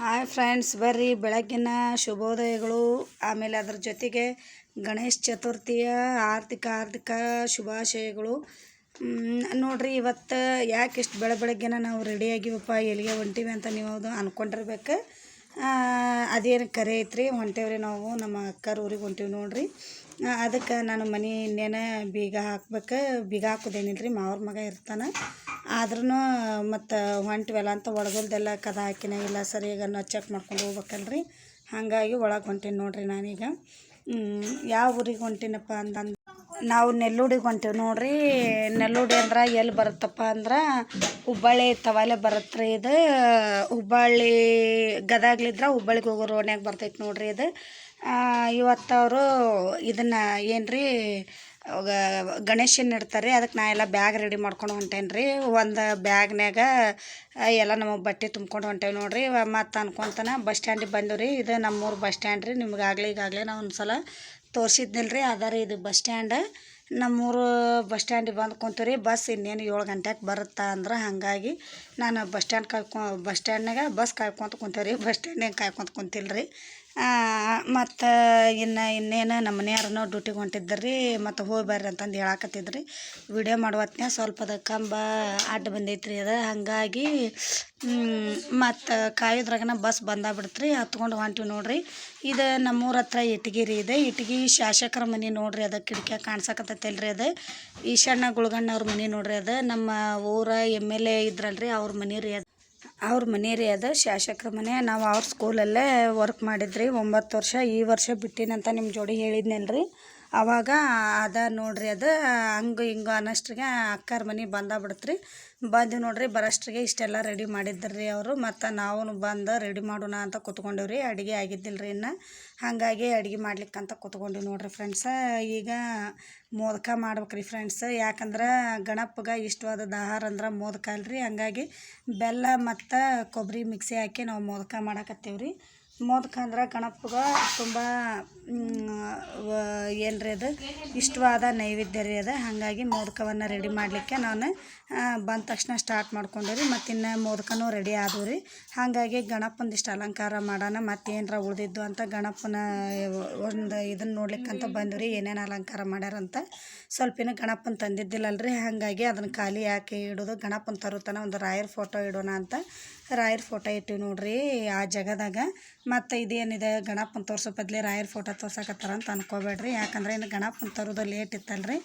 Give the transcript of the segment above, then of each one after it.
Hi friends, ಬರ್ರಿ. ಬೆಳಗ್ಗಿನ ಶುಭೋದಯಗಳು. ಆಮೇಲೆ ಅದ್ರ ಜೊತೆಗೆ ಗಣೇಶ ಚತುರ್ಥಿಯ ಆರ್ಥಿಕ ಆರ್ಥಿಕ ಶುಭಾಶಯಗಳು. ನೋಡ್ರಿ, ಇವತ್ತು ಯಾಕೆ ಇಷ್ಟು ಬೆಳ ಬೆಳಗ್ಗೆನ ನಾವು ರೆಡಿಯಾಗಿವಪ್ಪ ಎಲ್ಲಿಗೆ ಹೊಂಟೀವಿ ಅಂತ ನೀವು ಅದು ಅಂದ್ಕೊಂಡಿರ್ಬೇಕು ಅದೇನು ಕರೆ ಐತ್ರಿ? ಹೊಂಟೇವ್ರಿ ನಾವು. ನಮ್ಮ ಅಕ್ಕರ ಊರಿಗೆ ಹೊಂಟೀವಿ ನೋಡ್ರಿ. ಅದಕ್ಕೆ ನಾನು ಮನೆ ಇನ್ನೇನು ಬೀಗ ಹಾಕ್ಬೇಕು. ಬೀಗ ಹಾಕೋದೇನಿಲ್ಲ ರೀ ಮಾವ್ರ ಮಗ ಇರ್ತಾನೆ. ಆದ್ರೂ ಮತ್ತು ಹೊಂಟಿವಲ್ಲ ಅಂತ ಒಳಗಲ್ದೆಲ್ಲ ಕದ ಹಾಕಿನ, ಇಲ್ಲ ಸರಿಯಾಗಿ ನಾವು ಚೆಕ್ ಮಾಡ್ಕೊಂಡು ಹೋಗ್ಬೇಕಲ್ರಿ. ಹಾಗಾಗಿ ಒಳಗೆ ಹೊಂಟೀನಿ ನೋಡ್ರಿ ನಾನೀಗ. ಯಾವ ಊರಿಗೆ ಹೊಂಟಿನಪ್ಪ ಅಂತಂದು ನಾವು ನೆಲ್ಲೂಡಿಗೆ ಹೊಂಟೀವಿ ನೋಡ್ರಿ. ನೆಲ್ಲೂಡಿ ಅಂದ್ರೆ ಎಲ್ಲಿ ಬರುತ್ತಪ್ಪ ಅಂದ್ರೆ ಹುಬ್ಬಳ್ಳಿ ತವಾಲೆ ಬರುತ್ತೆ ರೀ ಇದು. ಹುಬ್ಬಳ್ಳಿ ಗದಗ್ಲಿದ್ರೆ ಹುಬ್ಬಳ್ಳಿಗೆ ಹೋಗೋ ರೋಡ್ನ್ಯಾಗ ಬರ್ತೈತೆ ನೋಡ್ರಿ ಇದು. ಇವತ್ತವರು ಇದನ್ನು ಏನು ರೀ ಗಣೇಶನ ಇಡ್ತಾರೆ. ಅದಕ್ಕೆ ನಾ ಎಲ್ಲ ಬ್ಯಾಗ್ ರೆಡಿ ಮಾಡ್ಕೊಂಡು ಹೊಂಟೇನಿ ರೀ. ಒಂದು ಬ್ಯಾಗ್ನ್ಯಾಗ ಎಲ್ಲ ನಮಗೆ ಬಟ್ಟೆ ತುಂಬ್ಕೊಂಡು ಹೊಂಟೇವಿ ನೋಡಿರಿ. ಮತ್ತು ಅನ್ಕೊಂತಾನೆ ಬಸ್ ಸ್ಟ್ಯಾಂಡಿಗೆ ಬಂದು ರೀ. ಇದು ನಮ್ಮೂರು ಬಸ್ ಸ್ಟ್ಯಾಂಡ್ ರೀ. ನಿಮ್ಗೆ ಆಗಲಿ ಈಗಾಗಲೇ ನಾ ಒಂದು ಸಲ ತೋರಿಸಿದ್ನಿಲ್ಲ ರೀ. ಅದ ರೀ ಇದು ಬಸ್ ಸ್ಟ್ಯಾಂಡ. ನಮ್ಮೂರು ಬಸ್ ಸ್ಟ್ಯಾಂಡಿಗೆ ಬಂದು ಕುಂತೀವಿ ರೀ. ಬಸ್ ಇನ್ನೇನು ಏಳು ಗಂಟೆಗೆ ಬರುತ್ತಾ ಅಂದ್ರೆ ಹಾಗಾಗಿ ನಾನು ಬಸ್ ಸ್ಟ್ಯಾಂಡ್ ಕಾಯ್ಕೊ ಬಸ್ ಸ್ಟ್ಯಾಂಡ್ನಾಗ ಬಸ್ ಕಾಯ್ಕೊಂತ ಕುಂತೇವೆ ರೀ. ಬಸ್ ಸ್ಟ್ಯಾಂಡ್ನಾಗ ಕಾಯ್ಕೊಂತ ಕುಂತಿಲ್ಲ ರೀ ಮತ್ತು ಇನ್ನು ಇನ್ನೇನು ನಮ್ಮ ಮನೆಯವ್ರೂ ಡ್ಯೂಟಿಗೆ ಹೊಂಟಿದ್ರು ರೀ ಮತ್ತು ಹೋಗಿ ಬರ್ರಿ ಅಂತಂದು ರೀ ವಿಡಿಯೋ ಮಾಡೋ ಹೊತ್ನ್ಯಾಗ ಸ್ವಲ್ಪ ಅದು ಕಂಬ ಅಡ್ಡ ಬಂದೈತ್ರಿ ಅದು. ಹಾಗಾಗಿ ಮತ್ತು ಕಾಯೋದ್ರಾಗನ ಬಸ್ ಬಂದಾಗ್ಬಿಡ್ತು ರೀ ಹತ್ಕೊಂಡು ಹೊಂಟಿವಿ ನೋಡಿರಿ. ಇದು ನಮ್ಮೂರ ಹತ್ರ ಇಟ್ಗಿ ರೀ ಇದು. ಇಟ್ಗಿ ಶಾಸಕರ ಮನೆ ನೋಡಿರಿ ಅದು. ಕಿಟಕಿಯಾಗ ಕಾಣ್ಸಕತ್ತೈತಲ್ಲ ರೀ ಅದು. ಈಶಣ್ಣ ಗುಳ್ಗಣ್ಣ ಅವ್ರ ಮನೆ ನೋಡಿರಿ ಅದು. ನಮ್ಮ ಊರ ಎಂ ಎಲ್ ಎ ಇದ್ರಲ್ಲ ರೀ ಅವ್ರ ಮನೆ ರೀ ಅವ್ರ ಮನೆ ರೀ ಅದು, ಶಾಸಕ್ರ ಮನೆ. ನಾವು ಅವ್ರ ಸ್ಕೂಲಲ್ಲೇ ವರ್ಕ್ ಮಾಡಿದ್ರಿ, ಒಂಬತ್ತು ವರ್ಷ ಈ ವರ್ಷ ಬಿಟ್ಟಿನಂತ ನಿಮ್ಮ ಜೋಡಿ ಹೇಳಿದ್ನಲ್ರಿ. ಅವಾಗ ಅದ ನೋಡ್ರಿ ಅದು, ಹಂಗೆ ಹಿಂಗೆ ಅನ್ನಷ್ಟ್ರಿಗೆ ಅಕ್ಕಾರ ಮನೆ ಬಂದ ಬಿಡ್ತ್ರಿ. ಬಂದು ನೋಡ್ರಿ, ಬರೋಷ್ಟ್ರಿಗೆ ಇಷ್ಟೆಲ್ಲ ರೆಡಿ ಮಾಡಿದ್ರು ಅವರು, ಮತ್ತು ನಾವು ಬಂದು ರೆಡಿ ಮಾಡೋಣ ಅಂತ ಕೂತ್ಕೊಂಡೇವ್ ರೀ ಅಡುಗೆ ಆಗಿದ್ದಿಲ್ಲ ರೀ ಇನ್ನು. ಹಾಗಾಗಿ ಅಡುಗೆ ಮಾಡ್ಲಿಕ್ಕಂತ ಕೂತ್ಕೊಂಡ್ವಿ ನೋಡ್ರಿ ಫ್ರೆಂಡ್ಸ ಈಗ ಮೋದಕ ಮಾಡ್ಬೇಕು ರೀ ಫ್ರೆಂಡ್ಸ್ ಯಾಕಂದ್ರೆ ಗಣಪಗೆ ಇಷ್ಟವಾದ ಆಹಾರ ಅಂದ್ರೆ ಮೋದಕ ಅಲ್ರಿ. ಹಂಗಾಗಿ ಬೆಲ್ಲ ಮತ್ತು ಕೊಬ್ಬರಿ ಮಿಕ್ಸಿ ಹಾಕಿ ನಾವು ಮೋದಕ ರೀ ಮೋದಕ ಅಂದ್ರೆ ಗಣಪಗೆ ತುಂಬ ಏನು ಅದು, ಇಷ್ಟವಾದ ನೈವೇದ್ಯ ರೀ ಅದು. ಹಾಗಾಗಿ ಮೋದಕವನ್ನು ರೆಡಿ ಮಾಡಲಿಕ್ಕೆ ನಾನು ಬಂದ ತಕ್ಷಣ ಸ್ಟಾರ್ಟ್ ಮಾಡ್ಕೊಂಡೆ ರೀ. ಮತ್ತು ಇನ್ನು ಮೋದಕನೂ ರೆಡಿ ಆದವು ರೀ. ಹಾಗಾಗಿ ಗಣಪಂದಿಷ್ಟು ಅಲಂಕಾರ ಮಾಡೋಣ, ಮತ್ತು ಏನರ ಉಳಿದಿದ್ದು ಅಂತ ಗಣಪನ, ಒಂದು ಇದನ್ನು ನೋಡ್ಲಿಕ್ಕಂತ ಬಂದು ರೀ. ಏನೇನು ಅಲಂಕಾರ ಮಾಡ್ಯಾರಂತ ಸ್ವಲ್ಪ ಇನ್ನು ಗಣಪನ ರೀ. ಹಾಗಾಗಿ ಅದನ್ನು ಖಾಲಿ ಯಾಕೆ ಇಡೋದು. ಗಣಪನ ತರುತ್ತಾನೆ ಒಂದು ರಾಯರ್ ಫೋಟೋ ಇಡೋಣ ಅಂತ ರಾಯರ್ ಫೋಟೋ ಇಟ್ಟಿವಿ ನೋಡ್ರಿ ಆ ಜಾಗದಾಗ. ಮತ್ತು ಇದೇನಿದೆ ಗಣಪನ ತೋರಿಸೋ ಬದಲೇ ರಾಯರ್ ಫೋಟೋ ತೋರ್ಸಕತ್ತಾರ ಅಂತ ಅನ್ಕೋಬೇಡ್ರಿ. ಯಾಕಂದ್ರೆ ಇನ್ನು ಗಣಪನ ತರೋದು ಲೇಟ್ ಇತ್ತಲ್ರಿ.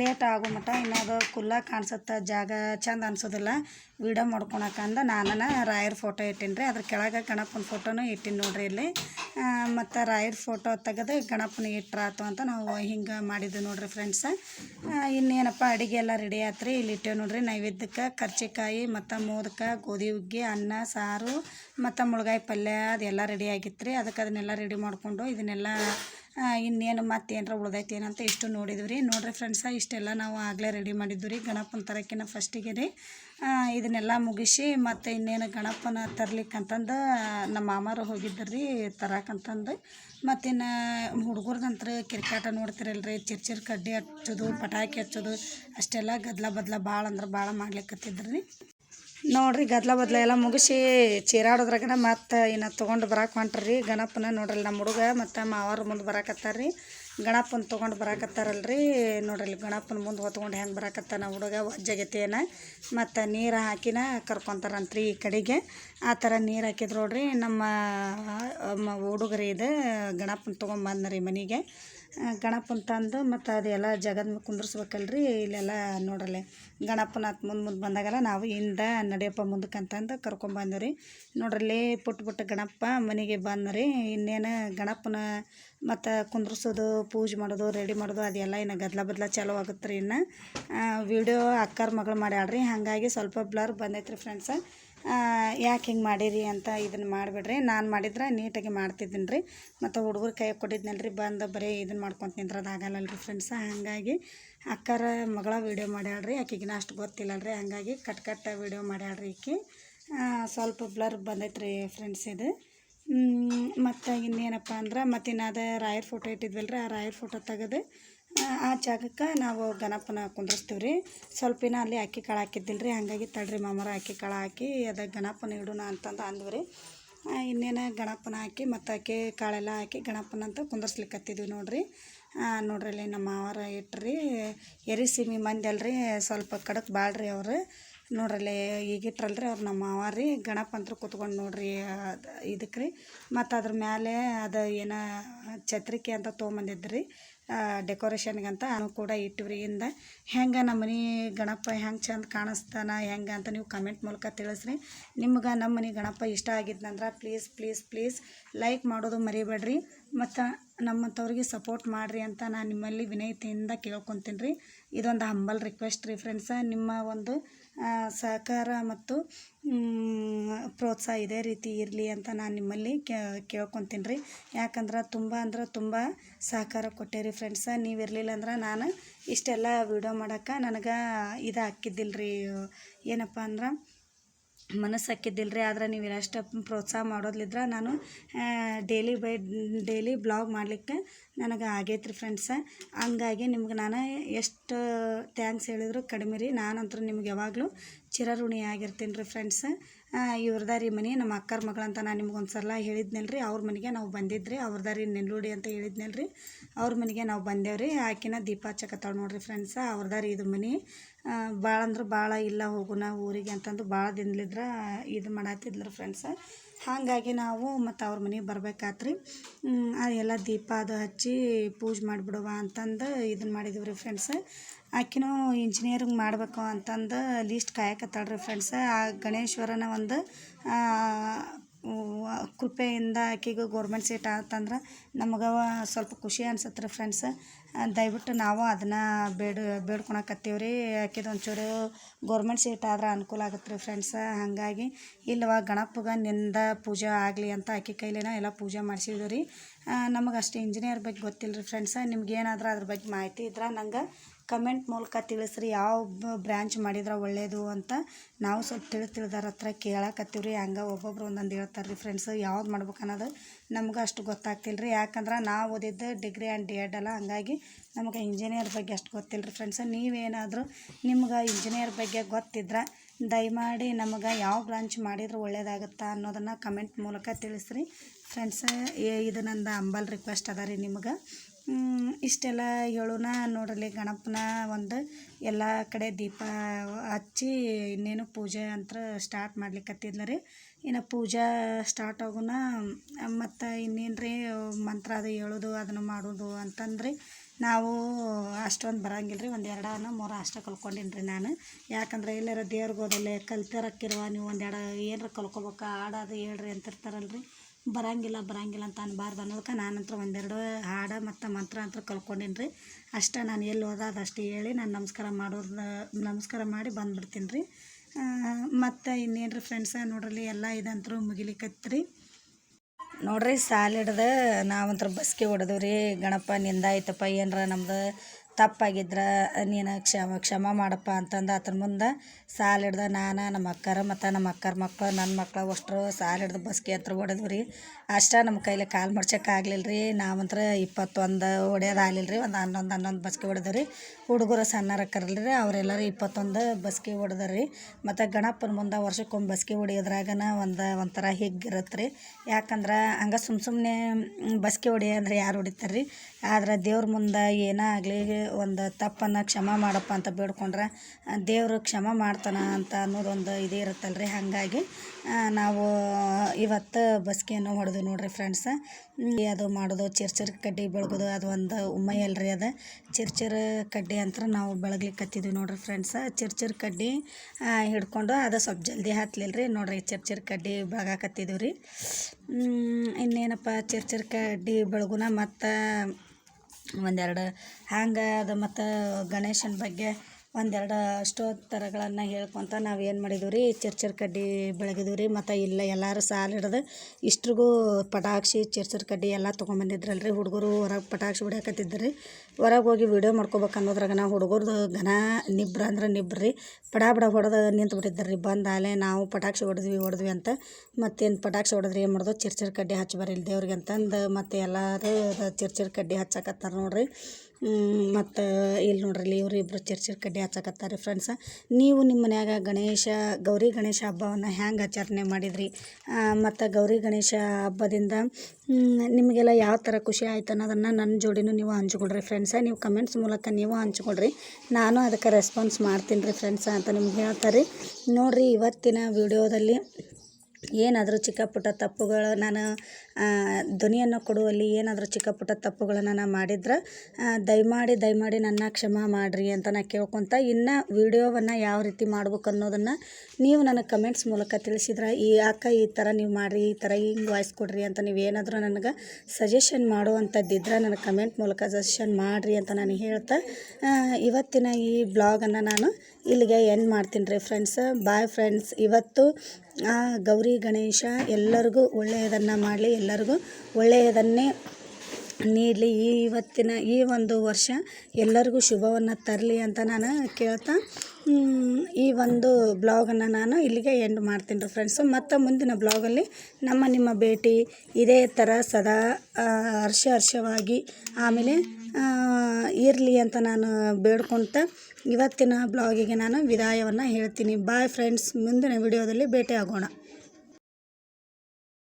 ಲೇಟ್ ಆಗೋ ಮಟ್ಟ ಇನ್ನದು ಅದು ಕುಲ್ಲ ಕಾಣಿಸುತ್ತೆ ಜಾಗ ಚಂದ ಅನ್ಸೋದಿಲ್ಲ. ವೀಡಿಯೋ ಮಾಡ್ಕೊಳಕಂದ ನಾನು ರಾಯರ್ ಫೋಟೋ ಇಟ್ಟೀನಿ ರೀ ಅದ್ರ ಕೆಳಗೆ ಗಣಪನ ಫೋಟೋನು ಇಟ್ಟೀನಿ ನೋಡ್ರಿ ಇಲ್ಲಿ. ಮತ್ತು ರಾಯರ್ ಫೋಟೋ ತೆಗೆದು ಗಣಪನ ಇಟ್ರಾತು ಅಂತ ನಾವು ಹಿಂಗೆ ಮಾಡಿದ್ವಿ ನೋಡ್ರಿ ಫ್ರೆಂಡ್ಸ ಇನ್ನೇನಪ್ಪ ಅಡುಗೆ ಎಲ್ಲ ರೆಡಿ ಆಯ್ತು ರೀ ಇಲ್ಲಿ ಇಟ್ಟೇವೆ ನೋಡ್ರಿ ನೈವೇದ್ಯಕ್ಕೆ, ಕರ್ಚಿಕಾಯಿ, ಮತ್ತು ಮೋದಕ, ಗೋಧಿ ಹುಗ್ಗಿ, ಅನ್ನ, ಸಾರು, ಮತ್ತು ಮುಳ್ಗಾಯಿ ಪಲ್ಯ ಅದೆಲ್ಲ ರೆಡಿ ಆಗಿತ್ತು ರೀ ಅದಕ್ಕೆ ಅದನ್ನೆಲ್ಲ ರೆಡಿ ಮಾಡಿಕೊಂಡು ಇದನ್ನೆಲ್ಲ ಇನ್ನೇನು ಮತ್ತೆ ಏನರ ಉಳ್ದೈತಿ ಏನಂತ ಇಷ್ಟು ನೋಡಿದ್ವಿ ರೀ. ನೋಡಿರಿ ಫ್ರೆಂಡ್ಸ ಇಷ್ಟೆಲ್ಲ ನಾವು ಆಗಲೇ ರೆಡಿ ಮಾಡಿದ್ವಿ ರೀ. ಗಣಪನ ತರಕಿನ ಫಸ್ಟಿಗೆ ರೀ. ಇದನ್ನೆಲ್ಲ ಮುಗಿಸಿ ಮತ್ತು ಇನ್ನೇನು ಗಣಪನ ತರ್ಲಿಕ್ಕಂತಂದು ನಮ್ಮ ಮಾಮಾರು ಹೋಗಿದ್ದರು ರೀ ತರಕಂತಂದು. ಮತ್ತು ಇನ್ನು ಹುಡುಗರ್ದಂತ್ರ ಕಿರ್ಕಾಟ ನೋಡ್ತಿರಲ್ರಿ, ಚಿರ್ಚಿರ್ ಕಡ್ಡಿ ಹಚ್ಚೋದು, ಪಟಾಕಿ ಹಚ್ಚೋದು, ಅಷ್ಟೆಲ್ಲ ಗದ್ಲ ಬದ್ಲ ಭಾಳ ಅಂದ್ರೆ ಭಾಳ ಮಾಡ್ಲಿಕ್ಕತ್ತಿದ್ರು ರೀ. ನೋಡ್ರಿ ಗದ್ಲ ಬದ್ಲ ಎಲ್ಲ ಮುಗಿಸಿ ಚೀರಾಡೋದ್ರಾಗನ ಮತ್ತು ಇನ್ನು ತೊಗೊಂಡು ಬರಕ್ಕೆ ಹೊಂಟ್ರಿ. ಗಣಪನ ನೋಡ್ರಿ ನಮ್ಮ ಹುಡುಗ ಮತ್ತು ಮಾವಾರ ಮುಂದೆ ಬರಾಕತ್ತಾರ ರೀ ಗಣಪನ ತೊಗೊಂಡು ಬರಾಕತ್ತಾರಲ್ರಿ. ನೋಡ್ರಿ ಗಣಪನ ಮುಂದೆ ಹೊತ್ಕೊಂಡು ಹೆಂಗೆ ನಮ್ಮ ಹುಡುಗ? ವಜ್ಜಾಗೈತೇನ ಮತ್ತು ನೀರು ಹಾಕಿನ ಕರ್ಕೊತಾರಂತ್ರಿ ಈ ಕಡೆಗೆ. ಆ ಥರ ನೀರು ಹಾಕಿದ್ರು ನೋಡ್ರಿ ನಮ್ಮ ಹುಡುಗರು ಇದು ಗಣಪನ ತೊಗೊಂಬಂದ್ರಿ ಮನೆಗೆ. ಗಣಪನ ತಂದು ಮತ್ತು ಅದೆಲ್ಲ ಜಗದ ಮೇಲೆ ಕುಂದ್ರಸ್ಬೇಕಲ್ರಿ, ಇಲ್ಲೆಲ್ಲ ನೋಡಲೆ ಗಣಪನ ಹತ್ತು ಮುಂದೆ ಮುಂದೆ ಬಂದಾಗೆಲ್ಲ ನಾವು ಹಿಂದ ನಡೆಯಪ್ಪ ಮುಂದಕ್ಕೆ ಅಂತಂದು ಕರ್ಕೊಂಬಂದ್ವಿ ರೀ. ನೋಡ್ರಲ್ಲಿ ಪುಟ್ಟ ಪುಟ್ಟ ಗಣಪ ಮನೆಗೆ ಬಂದ್ರಿ ಇನ್ನೇನು ಗಣಪನ ಮತ್ತು ಕುಂದ್ರಿಸೋದು, ಪೂಜೆ ಮಾಡೋದು, ರೆಡಿ ಮಾಡೋದು ಅದೆಲ್ಲ ಇನ್ನು ಗದ್ಲ ಬದ್ಲ ಚಾಲೂ ಆಗುತ್ತೆ ರೀ ಇನ್ನು ವೀಡಿಯೋ ಅಕ್ಕಾರ ಮಗಳು ಮಾಡ್ಯಾಳ್ರಿ. ಹಾಗಾಗಿ ಸ್ವಲ್ಪ ಬ್ಲರ್ ಬಂದೈತೆ ರೀ ಫ್ರೆಂಡ್ಸ ಯಾಕೆ ಹಿಂಗೆ ಮಾಡೀರಿ ಅಂತ ಇದನ್ನು ಮಾಡಿಬಿಡ್ರಿ. ನಾನು ಮಾಡಿದ್ರೆ ನೀಟಾಗಿ ಮಾಡ್ತಿದ್ದೀನಿ ರೀ ಮತ್ತು ಹುಡುಗರು ಕೈ ಕೊಟ್ಟಿದ್ನಲ್ಲ ರೀ ಬಂದು ಬರೀ ಇದನ್ನು ಮಾಡ್ಕೊತ ನಿಂದ್ರದು ಆಗಲ್ಲಲ್ಲ ರೀ ಫ್ರೆಂಡ್ಸ ಹಾಗಾಗಿ ಅಕ್ಕಾರ ಮಗಳ ವೀಡಿಯೋ ಮಾಡ್ಯಾಳ್ರಿ. ಆಕೆಗಿನ ಅಷ್ಟು ಗೊತ್ತಿಲ್ಲ ರೀ ಹಾಗಾಗಿ ಕಟ್ ಕಟ್ಟ ವೀಡಿಯೋ ಮಾಡ್ಯಾಳ್ರಿ ಈಕೆ. ಸ್ವಲ್ಪ ಬ್ಲರ್ ಬಂದೈತೆ ರೀ ಫ್ರೆಂಡ್ಸ್ ಇದು ಮತ್ತು ಇನ್ನೇನಪ್ಪ ಅಂದ್ರೆ ಮತ್ತಿನ್ನು ಅದೇ ರಾಯರ್ ಫೋಟೋ ಇಟ್ಟಿದ್ವಲ್ಲ ರೀ ಆ ರಾಯರ್ ಫೋಟೋ ತೆಗೆದು ಆ ಜಾಗಕ್ಕೆ ನಾವು ಗಣಪನ ಕುಂದ್ರಿಸ್ತೀವಿ ರೀ ಸ್ವಲ್ಪಿನ ಅಲ್ಲಿ ಅಕ್ಕಿ ಕಾಳು ಹಾಕಿದ್ದಿಲ್ಲ ರೀ ಹಾಗಾಗಿ ತಡ್ರಿ ಮಾಮರ ಅಕ್ಕಿ ಕಾಳು ಹಾಕಿ ಅದ ಗಣಪನ ಇಡೋಣ ಅಂತಂದು ಅಂದ್ವಿ. ರೀ ಇನ್ನೇನು ಗಣಪನ ಹಾಕಿ ಮತ್ತು ಅಕ್ಕಿ ಕಾಳೆಲ್ಲ ಹಾಕಿ ಗಣಪನ ಅಂತ ಕುಂದರ್ಸ್ಲಿಕ್ಕತ್ತಿದ್ವಿ ನೋಡಿರಿ. ನೋಡ್ರಿ ಅಲ್ಲಿ ನಮ್ಮ ಮಾವಾರ ಇಟ್ರಿ. ಎರಿ ಸೀಮಿ ಮಂದಿ ಅಲ್ರಿ. ಸ್ವಲ್ಪ ಕಡಕ್ ಬಾಳ್ರಿ ಅವರು. ನೋಡ್ರಲ್ಲಿ ಈಗ ಇಟ್ರಲ್ರಿ ಅವ್ರು ನಮ್ಮ ಮಾವ ರೀ ಗಣಪ ಅಂತ ಕೂತ್ಕೊಂಡು ನೋಡ್ರಿ ಇದಕ್ಕೆ ರೀ ಮತ್ತು ಅದ್ರ ಮೇಲೆ ಅದು ಏನೋ ಛತ್ರಿಕೆ ಅಂತ ತೊಗೊಂಬಂದಿದ್ರಿ. ಡೆಕೋರೇಷನ್ಗೆ ಅಂತ ನಾನು ಕೂಡ ಇಟ್ಟಿವ್ರಿ ಇಂದ ಹೆಂಗೆ ನಮ್ಮ ಮನೆ ಗಣಪ ಹೆಂಗೆ ಚಂದ ಕಾಣಿಸ್ತಾನ, ಹೆಂಗೆ ಅಂತ ನೀವು ಕಮೆಂಟ್ ಮೂಲಕ ತಿಳಿಸ್ರಿ. ನಿಮ್ಗೆ ನಮ್ಮ ಮನೆ ಗಣಪ ಇಷ್ಟ ಆಗಿದ್ನಂದ್ರೆ ಪ್ಲೀಸ್ ಪ್ಲೀಸ್ ಪ್ಲೀಸ್ ಲೈಕ್ ಮಾಡೋದು ಮರಿಬೇಡ್ರಿ. ಮತ್ತು ನಮ್ಮಂಥವ್ರಿಗೆ ಸಪೋರ್ಟ್ ಮಾಡಿರಿ ಅಂತ ನಾನು ನಿಮ್ಮಲ್ಲಿ ವಿನಯತೆಯಿಂದ ಕೇಳ್ಕೊತೀನಿ ರೀ. ಇದೊಂದು ಹಂಬಲ್ ರಿಕ್ವೆಸ್ಟ್ ರೀ ಫ್ರೆಂಡ್ಸ ನಿಮ್ಮ ಒಂದು ಸಹಕಾರ ಮತ್ತು ಪ್ರೋತ್ಸಾಹ ಇದೇ ರೀತಿ ಇರಲಿ ಅಂತ ನಾನು ನಿಮ್ಮಲ್ಲಿ ಕೇಳ್ಕೊತೀನಿ ರೀ. ಯಾಕಂದ್ರೆ ತುಂಬ ಅಂದ್ರೆ ತುಂಬ ಸಹಕಾರ ಕೊಟ್ಟೇರಿ ಫ್ರೆಂಡ್ಸ ನೀವು ಇರಲಿಲ್ಲ ಅಂದ್ರೆ ನಾನು ಇಷ್ಟೆಲ್ಲ ವೀಡಿಯೋ ಮಾಡೋಕ್ಕೆ ನನಗೆ ಇದು ಹಾಕಿದ್ದಿಲ್ಲ ರೀ ಏನಪ್ಪ ಅಂದ್ರೆ ಮನಸ್ಸು ಹಾಕಿದ್ದಿಲ್ಲ ರೀ ಆದ್ರೆ ನೀವು ಇರಷ್ಟು ಪ್ರೋತ್ಸಾಹ ಮಾಡೋದ್ಲಿದ್ರೆ ನಾನು ಡೈಲಿ ಬೈ ಡೈಲಿ ಬ್ಲಾಗ್ ಮಾಡಲಿಕ್ಕೆ ನನಗೆ ಆಗೈತೆ ರೀ ಫ್ರೆಂಡ್ಸ ಹಂಗಾಗಿ ನಿಮ್ಗೆ ನಾನು ಎಷ್ಟು ಥ್ಯಾಂಕ್ಸ್ ಹೇಳಿದ್ರು ಕಡಿಮೆ ರೀ. ನಾನಂತೂ ನಿಮ್ಗೆ ಯಾವಾಗಲೂ ಚಿರಋಣಿ ಆಗಿರ್ತೀನಿ ರೀ ಫ್ರೆಂಡ್ಸ್ ಇವ್ರದ ರೀ ಮನೆ ನಮ್ಮ ಅಕ್ಕರ ಮಗಳಂತ ನಾನು ನಿಮ್ಗೆ ಒಂದು ಸಲ ಹೇಳಿದ್ನಲ್ಲ ರೀ ಅವ್ರ ಮನೆಗೆ ನಾವು ಬಂದಿದ್ರಿ. ಅವ್ರದ ರೀ ನೆಲ್ಲೂಡಿ ಅಂತ ಹೇಳಿದ್ನಲ್ಲ ರೀ ಅವ್ರ ಮನೆಗೆ ನಾವು ಬಂದೇವ್ರಿ. ಆಕಿನ ದೀಪ ಹಚ್ಚಕತ್ತಾಳ ನೋಡ್ರಿ ಫ್ರೆಂಡ್ಸ್ ಅವ್ರದ ರೀ ಇದು ಮನೆ. ಭಾಳ ಅಂದ್ರೆ ಭಾಳ ಇಲ್ಲ ಹೋಗುಣ ಊರಿಗೆ ಅಂತಂದು ಭಾಳ ದಿನಲಿದ್ರ ಇದು ಮಾಡತ್ತಿದ್ಲು ಫ್ರೆಂಡ್ಸ್ ಹಾಗಾಗಿ ನಾವು ಮತ್ತು ಅವ್ರ ಮನೆಗೆ ಬರ್ಬೇಕಾತ್ರಿ. ಎಲ್ಲ ದೀಪ ಅದು ಹಚ್ಚಿ ಪೂಜೆ ಮಾಡಿಬಿಡುವ ಅಂತಂದು ಇದನ್ನು ಮಾಡಿದೀವಿ ರೀ ಫ್ರೆಂಡ್ಸ ಆಕಿನೂ ಇಂಜಿನಿಯರಿಂಗ್ ಮಾಡಬೇಕು ಅಂತಂದು ಲೀಸ್ಟ್ ಕಾಯಕತ್ತಾಳ್ರಿ ಫ್ರೆಂಡ್ಸ್ ಆ ಗಣೇಶ್ವರನ ಒಂದು ಕೃಪೆಯಿಂದ ಆಕೆಗೂ ಗೌರ್ಮೆಂಟ್ ಸೀಟ್ ಆತಂದ್ರೆ ನಮಗೆ ಸ್ವಲ್ಪ ಖುಷಿ ಅನ್ಸತ್ತೆ ರೀ ಫ್ರೆಂಡ್ಸ್ ದಯವಿಟ್ಟು ನಾವು ಅದನ್ನು ಬೇಡ ಬೇಡ್ಕೊಳಕತ್ತೀವಿ ರೀ ಆಕೆದು ಒಂಚೂರು ಗೌರ್ಮೆಂಟ್ ಸೀಟ್ ಆದ್ರೆ ಅನುಕೂಲ ಆಗತ್ತೆ ರೀ ಫ್ರೆಂಡ್ಸ ಹಾಗಾಗಿ ಇಲ್ಲವ ಗಣಪಗೆ ನಿಂದ ಪೂಜೆ ಆಗಲಿ ಅಂತ ಆಕೆ ಕೈಲಿನ ಎಲ್ಲ ಪೂಜೆ ಮಾಡಿಸಿದ್ವಿ ರೀ ನಮಗೆ ಅಷ್ಟು ಇಂಜಿನಿಯರ್ ಬಗ್ಗೆ ಗೊತ್ತಿಲ್ಲ ರೀ ಫ್ರೆಂಡ್ಸ ನಿಮ್ಗೆ ಏನಾದರೂ ಅದ್ರ ಬಗ್ಗೆ ಮಾಹಿತಿ ಇದ್ರೆ ನಂಗೆ ಕಮೆಂಟ್ ಮೂಲಕ ತಿಳಿಸ್ರಿ. ಯಾವ ಬ್ರ್ಯಾಂಚ್ ಮಾಡಿದ್ರೆ ಒಳ್ಳೆಯದು ಅಂತ ನಾವು ಸ್ವಲ್ಪ ತಿಳಿ ತಿಳಿದಾರ ಹತ್ರ ಕೇಳಕತ್ತೀವಿ ರೀ ಹಂಗೆ ಒಬ್ಬೊಬ್ರು ಒಂದೊಂದು ಹೇಳ್ತಾರೆ ರೀ ಫ್ರೆಂಡ್ಸ್ ಯಾವ್ದು ಮಾಡ್ಬೇಕು ಅನ್ನೋದು ನಮ್ಗೆ ಅಷ್ಟು ಗೊತ್ತಾಗ್ತಿಲ್ಲ ರೀ ಯಾಕಂದ್ರೆ ನಾವು ಓದಿದ್ದು ಡಿಗ್ರಿ ಆ್ಯಂಡ್ ಡಿ ಎಡ್ ಅಲ್ಲ. ಹಂಗಾಗಿ ನಮಗೆ ಇಂಜಿನಿಯರ್ ಬಗ್ಗೆ ಅಷ್ಟು ಗೊತ್ತಿಲ್ಲ ರೀ ಫ್ರೆಂಡ್ಸ್ ನೀವೇನಾದರೂ ನಿಮ್ಗೆ ಇಂಜಿನಿಯರ್ ಬಗ್ಗೆ ಗೊತ್ತಿದ್ರೆ ದಯಮಾಡಿ ನಮಗೆ ಯಾವ ಬ್ರಾಂಚ್ ಮಾಡಿದ್ರೆ ಒಳ್ಳೇದಾಗುತ್ತಾ ಅನ್ನೋದನ್ನು ಕಮೆಂಟ್ ಮೂಲಕ ತಿಳಿಸ್ರಿ. ಫ್ರೆಂಡ್ಸ್ ಇದು ನಂದು ಅಂಬಲ್ ರಿಕ್ವೆಸ್ಟ್ ಅದ ರೀ ನಿಮ್ಗೆ. ಇಷ್ಟೆಲ್ಲ ಹೇಳೋಣ. ನೋಡ್ರಲ್ಲಿ ಗಣಪನ ಒಂದು ಎಲ್ಲ ಕಡೆ ದೀಪ ಹಚ್ಚಿ ಇನ್ನೇನು ಪೂಜೆ ಅಂತ ಸ್ಟಾರ್ಟ್ ಮಾಡ್ಲಿಕ್ಕತ್ತಿದ್ಲ ರೀ. ಇನ್ನು ಪೂಜಾ ಸ್ಟಾರ್ಟ್ ಆಗೋಣ ಮತ್ತು ಇನ್ನೇನು ರೀ ಮಂತ್ರ ಅದು ಹೇಳೋದು, ಅದನ್ನು ಮಾಡೋದು ಅಂತಂದ್ರೆ ನಾವು ಅಷ್ಟೊಂದು ಬರಂಗಿಲ್ಲ ರೀ ಒಂದು ಎರಡನ ಮೂರು ಅಷ್ಟೇ ಕಲ್ಕೊಂಡಿನಿ ರೀ ನಾನು. ಯಾಕಂದ್ರೆ ಎಲ್ಲಾರ ದೇವ್ರಿಗೆ ಹೋದಲ್ಲೇ ಕಲ್ತಿರಕ್ಕಿರುವ, ನೀವು ಒಂದೆರಡು ಏನಾರ ಕಲ್ಕೊಬೇಕು ಹಾಡೋದು ಹೇಳ್ರಿ ಅಂತಿರ್ತಾರಲ್ಲ ರೀ ಬರಂಗಿಲ್ಲ ಬರಂಗಿಲ್ಲ ಅಂತ ಅನ್ಬಾರ್ದು ಅನ್ನೋದಕ್ಕೆ ನಾನಂತರ ಒಂದೆರಡು ಹಾಡು ಮತ್ತು ಮಂತ್ರ ಅಂತ ಕಲ್ತ್ಕೊಂಡೀನಿ ರೀ ಅಷ್ಟೇ ನಾನು ಎಲ್ಲಿ ಹೋದ ಅದಷ್ಟು ಹೇಳಿ ನಾನು ನಮಸ್ಕಾರ ಮಾಡೋದು ನಮಸ್ಕಾರ ಮಾಡಿ ಬಂದ್ಬಿಡ್ತೀನಿ ರೀ ಮತ್ತು ಇನ್ನೇನು ರೀ ಫ್ರೆಂಡ್ಸ ನೋಡ್ರಲ್ಲಿ ಎಲ್ಲ ಇದಂತರೂ ರೀ ನೋಡ್ರಿ ಸಾಲ ಹಿಡ್ದು ನಾವಂತ್ರ ಬಸ್ಗೆ ಹೊಡೆದು ರೀ ಗಣಪ ನಿಂದಾಯ್ತಪ್ಪ ಏನರ ನಮ್ದು ತಪ್ಪಾಗಿದ್ರೆ ನೀನು ಕ್ಷಮ ಕ್ಷಮ ಮಾಡಪ್ಪ ಅಂತಂದು ಆತನ ಮುಂದೆ ಸಾಲ ಹಿಡ್ದ, ನಾನು ನಮ್ಮ ಅಕ್ಕರ ಮತ್ತು ನಮ್ಮ ಅಕ್ಕರ ಮಕ್ಕಳು ನನ್ನ ಮಕ್ಕಳು ಅಷ್ಟರು ಸಾಲ ಹಿಡ್ದು ಬಸ್ಗೆ ಹತ್ರ ಹೊಡೆದ್ವಿ ರೀ ಅಷ್ಟೇ ನಮ್ಮ ಕೈಲಿ ಕಾಲು ಆಗಲಿಲ್ಲ ರೀ ನಾವಂತ್ರ ಇಪ್ಪತ್ತೊಂದು ಹೊಡೆಯೋದು ಆಗಲಿಲ್ಲ ರೀ ಒಂದು ಹನ್ನೊಂದು ಹನ್ನೊಂದು ಬಸ್ಗೆ ಹೊಡೆದು ರೀ ಹುಡುಗರು ಸಣ್ಣರಕ್ಕರಲ್ಲ ರೀ ಅವರೆಲ್ಲರೂ ಇಪ್ಪತ್ತೊಂದು ಬಸ್ಗೆ ಹೊಡೆದ ರೀ ಮತ್ತು ಗಣಪನ ಮುಂದೆ ವರ್ಷಕ್ಕೊಮ್ಮೆ ಬಸ್ಗೆ ಹೊಡಿಯೋದ್ರಾಗನ ಒಂದು, ಒಂಥರ ಹಿಗ್ಗಿರುತ್ತೆ ರೀ ಯಾಕಂದ್ರೆ ಹಂಗೆ ಸುಮ್ಮ ಸುಮ್ಮನೆ ಬಸ್ಗೆ ಹೊಡಿ ಅಂದ್ರೆ ಯಾರು ಹೊಡಿತಾರೆ ರೀ ಆದ್ರೆ ದೇವ್ರ ಮುಂದೆ ಏನೇ ಆಗಲಿ ಒಂದು ತಪ್ಪನ್ನು ಕ್ಷಮ ಮಾಡಪ್ಪ ಅಂತ ಬೇಡ್ಕೊಂಡ್ರೆ ದೇವರು ಕ್ಷಮ ಮಾಡ್ತಾನ ಅಂತ ಅನ್ನೋದೊಂದು ಇದೇ ಇರುತ್ತಲ್ಲ ರೀ ಹಾಗಾಗಿ ನಾವು ಇವತ್ತು ಬಸ್ಕಿಯನ್ನು ಹೊಡೆದು ನೋಡ್ರಿ ಫ್ರೆಂಡ್ಸ್ ಅದು ಮಾಡೋದು, ಚಿರ್ಚಿರ್ ಕಡ್ಡಿ ಬೆಳಗೋದು, ಅದು ಒಂದು ಉಮ್ಮೈ ಅಲ್ರಿ ಅದು. ಚಿರ್ಚಿರ್ ಕಡ್ಡಿ ಅಂತ ನಾವು ಬೆಳಗ್ಲಿಕ್ಕತ್ತಿದ್ವಿ ನೋಡ್ರಿ ಫ್ರೆಂಡ್ಸ್ ಚಿರ್ಚಿರ್ ಕಡ್ಡಿ ಹಿಡ್ಕೊಂಡು ಅದು ಸ್ವಲ್ಪ ಜಲ್ದಿ ಹತ್ತಲಿಲ್ಲ ರೀ ನೋಡ್ರಿ ಚಿರ್ಚಿರ್ ಕಡ್ಡಿ ಬೆಳಗಾಕತ್ತಿದ್ವಿ ರೀ. ಇನ್ನೇನಪ್ಪ, ಚಿರ್ಚಿರ್ ಕಡ್ಡಿ ಬೆಳಗುನ ಮತ್ತು ಒಂದೆರಡು ಹ್ಯಾಂಗೆ ಅದು ಮತ್ತು ಗಣೇಶನ ಬಗ್ಗೆ ಒಂದೆರಡು ಅಷ್ಟೋತ್ತರಗಳನ್ನು ಹೇಳ್ಕೊತ ನಾವು ಏನು ಮಾಡಿದ್ವಿ ರೀ ಚರ್ಚರ್ ಕಡ್ಡಿ ಬೆಳಗಿದ್ವಿ ರೀ ಮತ್ತು ಇಲ್ಲ ಎಲ್ಲರೂ ಸಾಲು ಹಿಡ್ದು ಇಷ್ಟ್ರಿಗೂ ಪಟಾಕ್ಷಿ, ಚರ್ಚರ್ ಕಡ್ಡಿ ಎಲ್ಲ ತೊಗೊಂಬಂದಿದ್ರಲ್ಲ ರೀ ಹುಡುಗರು ಹೊರಗೆ ಪಟಾಕ್ಷಿ ಹೊಡ್ಯಾಕತ್ತಿದ್ರು. ರೀ ಹೊರಗೆ ಹೋಗಿ ವೀಡಿಯೋ ಮಾಡ್ಕೊಬೇಕು ಅನ್ನೋದ್ರಾಗ ನಾವು ಹುಡುಗರ್ದು ಘನ ನಿಬ್ರ ಅಂದ್ರೆ ನಿಬ್ರ. ರೀ ಬಡ ಬಡ ಹೊಡೆದು ನಿಂತು ಬಿಟ್ಟಿದ್ದಾರೆ ರೀ ಬಂದ ಆಲೆ ನಾವು ಪಟಾಕ್ಷಿ ಹೊಡೆದ್ವಿ ಹೊಡೆದ್ವಿ ಅಂತ. ಮತ್ತೇನು ಪಟಾಕ್ಷಿ ಹೊಡೆದ್ರಿ ಏನು ಮಾಡೋದು? ಚರ್ಚರ್ ಕಡ್ಡಿ ಹಚ್ಚಿ ಬರೀ ದೇವ್ರಿಗೆ ಅಂತಂದು ಮತ್ತು ಎಲ್ಲರೂ ಚರ್ಚರ್ ಕಡ್ಡಿ ಹಚ್ಚಕತ್ತಾರೆ ನೋಡ್ರಿ. ಮತ್ತು ಇಲ್ಲಿ ನೋಡ್ರಿ ಇಲ್ಲಿ ಇವ್ರು ಇಬ್ಬರು ಚಿರ್ಚಿರ್ ಕಡ್ಡಿ ಹಚ್ಚಕತ್ತಾರೆ ಫ್ರೆಂಡ್ಸ ನೀವು ನಿಮ್ಮ ಮನ್ಯಾಗ ಗಣೇಶ, ಗೌರಿ ಗಣೇಶ ಹಬ್ಬವನ್ನು ಹ್ಯಾಂಗೆ ಆಚರಣೆ ಮಾಡಿದ್ರಿ? ಮತ್ತು ಗೌರಿ ಗಣೇಶ ಹಬ್ಬದಿಂದ ನಿಮಗೆಲ್ಲ ಯಾವ ಥರ ಖುಷಿ ಆಯ್ತು ಅನ್ನೋದನ್ನು ನನ್ನ ಜೋಡಿನೂ ನೀವು ಹಂಚ್ಕೊಳ್ರಿ ಫ್ರೆಂಡ್ಸ ನೀವು ಕಮೆಂಟ್ಸ್ ಮೂಲಕ ನೀವು ಹಂಚ್ಕೊಳ್ರಿ. ನಾನು ಅದಕ್ಕೆ ರೆಸ್ಪಾನ್ಸ್ ಮಾಡ್ತೀನಿ ರೀ ಫ್ರೆಂಡ್ಸ ಅಂತ ನಿಮ್ಗೆ ಹೇಳ್ತಾರೆ. ನೋಡಿರಿ ಇವತ್ತಿನ ವಿಡಿಯೋದಲ್ಲಿ ಏನಾದರೂ ಚಿಕ್ಕ ಪುಟ್ಟ ತಪ್ಪುಗಳು ನಾನು ಧ್ವನಿಯನ್ನು ಕೊಡುವಲ್ಲಿ ಏನಾದರೂ ಚಿಕ್ಕ ಪುಟ್ಟ ತಪ್ಪುಗಳನ್ನು ನಾನು ಮಾಡಿದ್ರೆ ದಯಮಾಡಿ ದಯಮಾಡಿ ನನ್ನ ಕ್ಷಮ ಮಾಡಿರಿ ಅಂತ ನಾನು ಕೇಳ್ಕೊತ ಇನ್ನು ವಿಡಿಯೋವನ್ನು ಯಾವ ರೀತಿ ಮಾಡ್ಬೇಕು ಅನ್ನೋದನ್ನು ನೀವು ನನಗೆ ಕಮೆಂಟ್ಸ್ ಮೂಲಕ ತಿಳಿಸಿದ್ರೆ, ಈ ಅಕ್ಕ ಈ ಥರ ನೀವು ಮಾಡಿರಿ, ಈ ಥರ ಹಿಂಗೆ ವಾಯ್ಸ್ ಕೊಡ್ರಿ ಅಂತ ನೀವು ಏನಾದರೂ ನನಗೆ ಸಜೆಷನ್ ಮಾಡುವಂಥದ್ದಿದ್ರೆ ನನಗೆ ಕಮೆಂಟ್ ಮೂಲಕ ಸಜೆಷನ್ ಮಾಡಿರಿ ಅಂತ ನಾನು ಹೇಳ್ತಾ ಇವತ್ತಿನ ಈ ಬ್ಲಾಗನ್ನು ನಾನು ಇಲ್ಲಿಗೆ ಎಂಡ್ ಮಾಡ್ತೀನಿ ರೀ ಫ್ರೆಂಡ್ಸ್ ಬಾಯ್ ಫ್ರೆಂಡ್ಸ್ ಇವತ್ತು ಗೌರಿ, ಗಣೇಶ ಎಲ್ಲರಿಗೂ ಒಳ್ಳೆಯದನ್ನು ಮಾಡಲಿ. ಎಲ್ಲರಿಗೂ ಒಳ್ಳೆಯದನ್ನೇ ನೀಡಲಿ. ಈ ಇವತ್ತಿನ ಈ ಒಂದು ವರ್ಷ ಎಲ್ಲರಿಗೂ ಶುಭವನ್ನು ತರಲಿ ಅಂತ ನಾನು ಕೇಳ್ತಾ ಈ ಒಂದು ಬ್ಲಾಗನ್ನು ನಾನು ಇಲ್ಲಿಗೆ ಎಂಡ್ ಮಾಡ್ತೀನಿ ರೀ ಫ್ರೆಂಡ್ಸು ಮತ್ತು ಮುಂದಿನ ಬ್ಲಾಗಲ್ಲಿ ನಮ್ಮ ನಿಮ್ಮ ಭೇಟಿ ಇದೇ ಥರ ಸದಾ ಹರ್ಷ ಹರ್ಷವಾಗಿ ಆಮೇಲೆ ಇರಲಿ ಅಂತ ನಾನು ಬೇಡ್ಕೊತ ಇವತ್ತಿನ ಬ್ಲಾಗಿಗೆ ನಾನು ವಿದಾಯವನ್ನು ಹೇಳ್ತೀನಿ. ಬಾಯ್ ಫ್ರೆಂಡ್ಸ್ ಮುಂದಿನ ವಿಡಿಯೋದಲ್ಲಿ ಭೇಟಿ ಆಗೋಣ